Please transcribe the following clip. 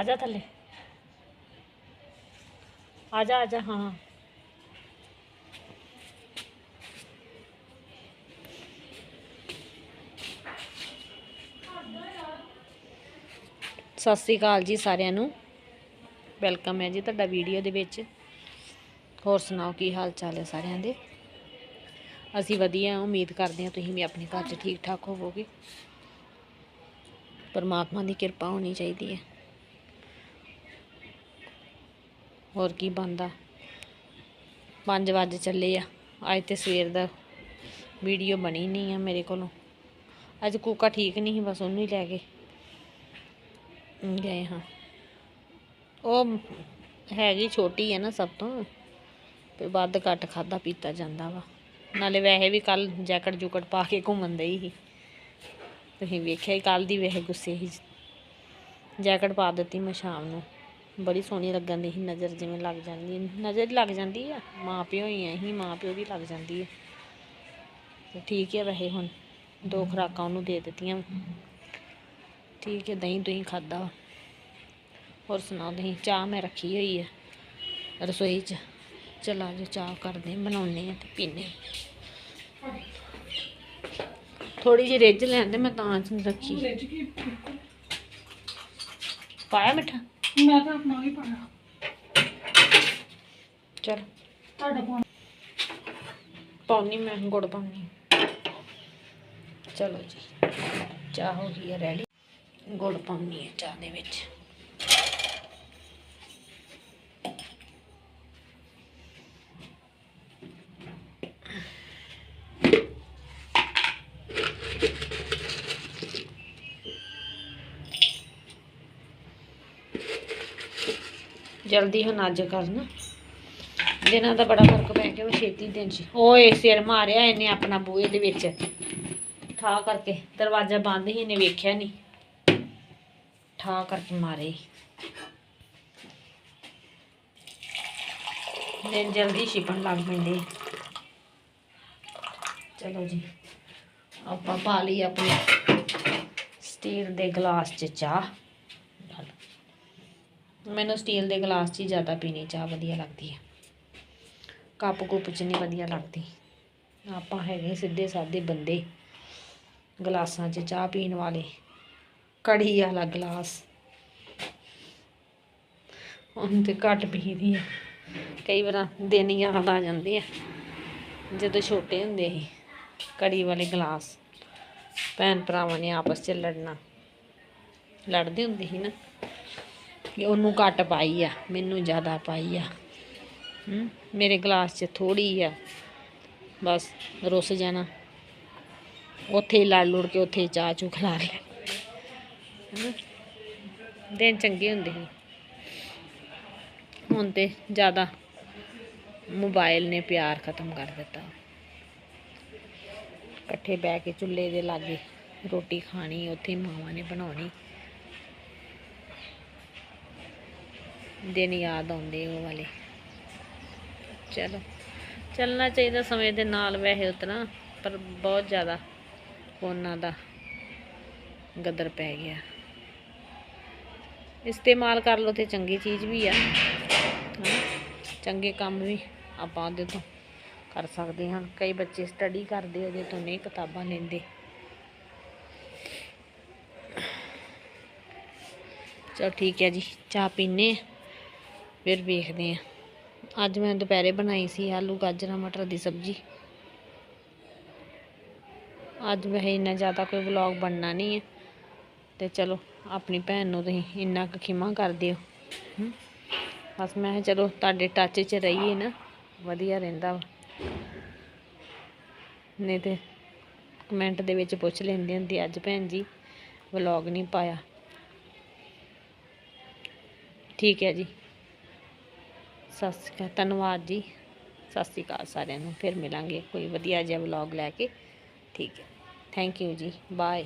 ਆ ਜਾ ਥੱਲੇ। ਆ ਜਾ ਆ ਜਾ, ਹਾਂ ਸਤਿ ਸ੍ਰੀ ਅਕਾਲ ਜੀ ਸਾਰਿਆਂ ਨੂੰ। ਵੈਲਕਮ ਹੈ ਜੀ ਤੁਹਾਡਾ ਵੀਡੀਓ ਦੇ ਵਿੱਚ। ਹੋਰ ਸੁਣਾਓ, ਕੀ ਹਾਲ ਚਾਲ ਹੈ ਸਾਰਿਆਂ ਦੇ? ਅਸੀਂ ਵਧੀਆ, ਉਮੀਦ ਕਰਦੇ ਹਾਂ ਤੁਸੀਂ ਵੀ ਆਪਣੇ ਘਰ 'ਚ ਠੀਕ ਠਾਕ ਹੋਵੋਗੇ। ਪਰਮਾਤਮਾ ਦੀ ਕਿਰਪਾ ਹੋਣੀ ਚਾਹੀਦੀ ਹੈ। ਹੋਰ ਕੀ ਬੰਦਾ 5 ਵਜੇ ਚੱਲੇ ਆ। ਅੱਜ ਤੇ ਸਵੇਰ ਦਾ ਵੀਡੀਓ ਬਣੀ ਨਹੀਂ ਆ ਮੇਰੇ ਕੋਲੋਂ। ਅੱਜ ਕੂਕਾ ਠੀਕ ਨਹੀਂ ਸੀ, ਬਸ ਉਹਨੂੰ ਹੀ ਲੈ ਕੇ ਗਏ ਹਾਂ। ਉਹ ਹੈਗੀ ਛੋਟੀ ਹੈ ਨਾ ਸਭ ਤੋਂ, ਤੇ ਵੱਧ ਘੱਟ ਖਾਦਾ ਪੀਤਾ ਜਾਂਦਾ ਵਾ। ਨਾਲੇ ਵੈਸੇ ਵੀ ਕੱਲ ਜੈਕਟ ਜੁਕਟ ਪਾ ਕੇ ਘੁੰਮਣ ਦਈ ਸੀ। ਤੁਸੀਂ ਵੇਖਿਆ ਹੀ ਕੱਲ ਦੀ ਵੈਸੇ ਗੁੱਸੇ ਸੀ। ਜੈਕਟ ਪਾ ਦਿੱਤੀ ਮੈਂ ਸ਼ਾਮ ਨੂੰ। ਬੜੀ ਸੋਹਣੀ ਲੱਗਣ ਦੀ ਨਜ਼ਰ ਜਿਵੇਂ ਲੱਗ ਜਾਂਦੀ ਹੈ। ਨਜ਼ਰ ਹੀ ਲੱਗ ਜਾਂਦੀ ਆ ਮਾਂ ਪਿਓ ਹੀ ਆ ਹੀ ਮਾਂ ਪਿਓ ਦੀ ਲੱਗ ਜਾਂਦੀ ਹੈ ਤੇ ਠੀਕ ਹੈ ਵੈਸੇ ਹੁਣ ਦੋ ਖੁਰਾਕਾਂ ਉਹਨੂੰ ਦੇ ਦਿੱਤੀਆਂ ਠੀਕ ਹੈ ਦਹੀਂ ਦਹੀਂ ਖਾਦਾ ਹੋਰ ਸੁਣਾਓ ਤੁਸੀਂ ਚਾਹ ਮੈਂ ਰੱਖੀ ਹੋਈ ਹੈ ਰਸੋਈ 'ਚ। ਚਲ ਆ ਜਾਓ ਚਾਹ ਕਰਦੇ ਹਾਂ, ਬਣਾਉਂਦੇ ਆ ਤੇ ਪੀਨੇ ਥੋੜੀ ਜਿਹੀ ਰਿੱਝ ਲੈਂਦੇ ਮੈਂ ਤਾਂ ਚ ਰੱਖੀ। ਪਾਇਆ ਮਿੱਠਾ? ਮੈਂ ਤਾਂ ਆਪਣਾ ਵੀ ਪਾਣਾ। ਚਲ। ਤੁਹਾਡਾ ਪਾਉਣਾ। ਪਾਉਣੀ ਮੈਂ ਗੁੜ ਪਾਉਣੀ। ਚਲੋ ਜੀ ਚਾਹ ਹੋ ਗਈ ਹੈ ਰੈਡੀ ਗੁੜ ਪਾਉਣੀ ਹੈ ਚਾਹ ਦੇ ਵਿੱਚ। ਜਲਦੀ ਹੁਣ ਅੱਜ ਕਰਨ। ਦਿਨਾਂ ਦਾ ਬੜਾ ਫ਼ਰਕ ਪੈ ਗਿਆ ਉਹ ਛੇਤੀ ਦਿਨ ਚ। ਓਏ ਸਿਰ ਮਾਰਿਆ, ਇਹਨੇ ਆਪਣਾ ਬੂਹੇ ਦੇ ਵਿੱਚ। ਠਾ ਕਰਕੇ ਦਰਵਾਜ਼ਾ ਬੰਦ ਹੀ ਇਹਨੇ ਵੇਖਿਆ ਨਹੀਂ ਠਾ ਕਰਕੇ ਮਾਰੇ। ਦਿਨ ਜਲਦੀ ਛਿਪਣ ਲੱਗ ਪੈਂਦੇ। ਚਲੋ ਜੀ, ਆਪਾਂ ਪਾ ਲਈ ਆਪਣੇ ਸਟੀਲ ਦੇ ਗਲਾਸ 'ਚ ਚਾਹ। ਮੈਨੂੰ ਸਟੀਲ ਦੇ ਗਲਾਸ 'ਚ ਹੀ ਜ਼ਿਆਦਾ ਪੀਣੀ, ਚਾਹ ਵਧੀਆ ਲੱਗਦੀ ਹੈ। ਕੱਪ ਕੁੱਪ 'ਚ ਨਹੀਂ ਵਧੀਆ ਲੱਗਦੀ। ਆਪਾਂ ਹੈਗੇ ਸਿੱਧੇ ਸਾਦੇ ਬੰਦੇ, ਗਲਾਸਾਂ 'ਚ ਚਾਹ ਪੀਣ ਵਾਲੇ ਕੜੀ ਵਾਲਾ ਗਲਾਸ। ਹੁਣ ਤੇ ਘੱਟ ਪੀਦੀ ਆ। ਕਈ ਵਾਰ ਦਿਨ ਯਾਦ ਆ ਜਾਂਦੇ ਆ, ਜਦੋਂ ਛੋਟੇ ਹੁੰਦੇ ਸੀ ਕੜੀ ਵਾਲੇ ਗਲਾਸ। ਭੈਣ ਭਰਾਵਾਂ ਨੇ ਆਪਸ 'ਚ ਲੜਨਾ। ਲੜਦੇ ਹੁੰਦੇ ਸੀ ਨਾ। ਉਹਨੂੰ ਘੱਟ ਪਾਈ ਆ ਮੈਨੂੰ ਜ਼ਿਆਦਾ ਪਾਈ ਆ। ਹਮ, ਮੇਰੇ ਗਲਾਸ 'ਚ ਥੋੜੀ ਆ ਬਸ ਰੁੱਸ ਜਾਣਾ। ਉੱਥੇ ਹੀ ਲੜ ਲੁੜ ਕੇ ਉੱਥੇ ਚਾਹ ਚੂ ਖਿਲਾ ਲੈ ਦਿਨ ਚੰਗੇ ਹੁੰਦੇ ਸੀ। ਹੁਣ ਤੇ ਜ਼ਿਆਦਾ ਮੋਬਾਈਲ ਨੇ ਪਿਆਰ ਖਤਮ ਕਰ ਦਿੱਤਾ। ਇਕੱਠੇ ਬਹਿ ਕੇ ਚੁੱਲ੍ਹੇ ਦੇ ਲਾਗੇ ਰੋਟੀ ਖਾਣੀ ਉੱਥੇ ਮਾਵਾਂ ਨੇ ਬਣਾਉਣੀ। ਦਿਨ ਯਾਦ ਆਉਂਦੇ ਉਹ ਵਾਲੇ। ਚਲੋ, ਚੱਲਣਾ ਚਾਹੀਦਾ ਸਮੇਂ ਦੇ ਨਾਲ ਵੈਸੇ ਉਤਨਾ, ਪਰ ਬਹੁਤ ਜ਼ਿਆਦਾ ਉਹਨਾਂ ਦਾ ਗਦਰ ਪੈ ਗਿਆ। ਇਸਤੇਮਾਲ ਕਰ ਲਓ ਤੇ ਚੰਗੀ ਚੀਜ਼ ਵੀ ਆ ਚੰਗੇ ਕੰਮ ਵੀ ਆਪਾਂ ਉਹਦੇ ਤੋਂ ਕਰ ਸਕਦੇ ਹਾਂ। ਕਈ ਬੱਚੇ ਸਟੱਡੀ ਕਰਦੇ ਉਹਦੇ ਤੋਂ ਨਹੀਂ ਕਿਤਾਬਾਂ ਲੈਂਦੇ। ਚਲੋ ਠੀਕ ਹੈ ਜੀ, ਚਾਹ ਪੀਨੇ ਫਿਰ ਵੇਖਦੇ ਆ ਅੱਜ ਮੈਂ ਦੁਪਹਿਰੇ ਬਣਾਈ ਸੀ ਆਲੂ, ਗਾਜਰਾਂ, ਮਟਰ ਦੀ ਸਬਜ਼ੀ। ਅੱਜ ਵੈਸੇ ਇੰਨਾ ਜ਼ਿਆਦਾ ਕੋਈ ਵਲੌਗ ਬਣਨਾ ਨਹੀਂ ਹੈ। ਤੇ ਚਲੋ, ਆਪਣੀ ਭੈਣ ਨੂੰ ਤੁਸੀਂ ਇੰਨਾ ਕੁ ਖਿਮਾ ਕਰ ਦਿਓ। ਬਸ ਮੈਂ ਚਲੋ, ਤੁਹਾਡੇ ਟੱਚ 'ਚ ਰਹੀਏ ਨਾ, ਵਧੀਆ ਰਹਿੰਦਾ ਵਾ। ਨਹੀਂ ਤੇ ਕਮੈਂਟ ਦੇ ਵਿੱਚ ਪੁੱਛ ਲੈਂਦੇ ਹੁੰਦੀ, ਅੱਜ ਭੈਣ ਜੀ ਵਲੌਗ ਨਹੀਂ ਪਾਇਆ। ਠੀਕ ਹੈ ਜੀ। ਸਤਿ ਸ਼੍ਰੀ ਅਕਾਲ, ਧੰਨਵਾਦ ਜੀ। ਸਤਿ ਸ਼੍ਰੀ ਅਕਾਲ ਸਾਰਿਆਂ ਨੂੰ, ਫਿਰ ਮਿਲਾਂਗੇ ਕੋਈ ਵਧੀਆ ਜਿਹਾ ਵਲੌਗ ਲੈ ਕੇ। ਠੀਕ ਹੈ। ਥੈਂਕ ਯੂ ਜੀ ਬਾਏ